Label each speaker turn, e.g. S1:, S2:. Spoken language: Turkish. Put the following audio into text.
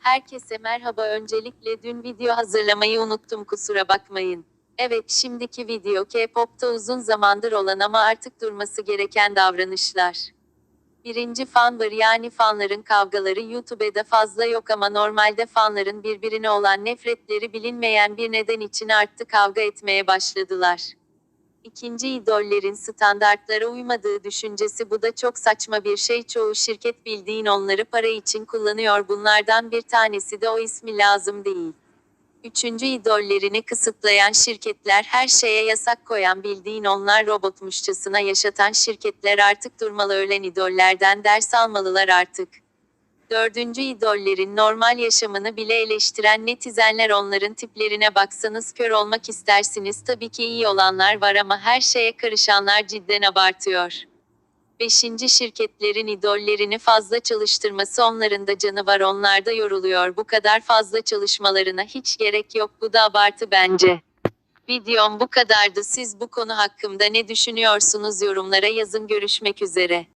S1: Herkese merhaba öncelikle dün video hazırlamayı unuttum kusura bakmayın. Evet şimdiki video K-pop'ta uzun zamandır olan ama artık durması gereken davranışlar. Birinci fanbar yani fanların kavgaları YouTube'da fazla yok ama normalde fanların birbirine olan nefretleri bilinmeyen bir neden için arttı kavga etmeye başladılar. İkinci idollerin standartlara uymadığı düşüncesi bu da çok saçma bir şey çoğu şirket bildiğin onları para için kullanıyor bunlardan bir tanesi de o ismi lazım değil. Üçüncü idollerini kısıtlayan şirketler her şeye yasak koyan bildiğin onlar robotmuşçasına yaşatan şirketler artık durmalı ölen idollerden ders almalılar artık. Dördüncü idollerin normal yaşamını bile eleştiren netizenler onların tiplerine baksanız kör olmak istersiniz tabii ki iyi olanlar var ama her şeye karışanlar cidden abartıyor. Beşinci şirketlerin idollerini fazla çalıştırması onların da canı var onlar da yoruluyor bu kadar fazla çalışmalarına hiç gerek yok bu da abartı bence. Videom bu kadardı siz bu konu hakkında ne düşünüyorsunuz yorumlara yazın görüşmek üzere.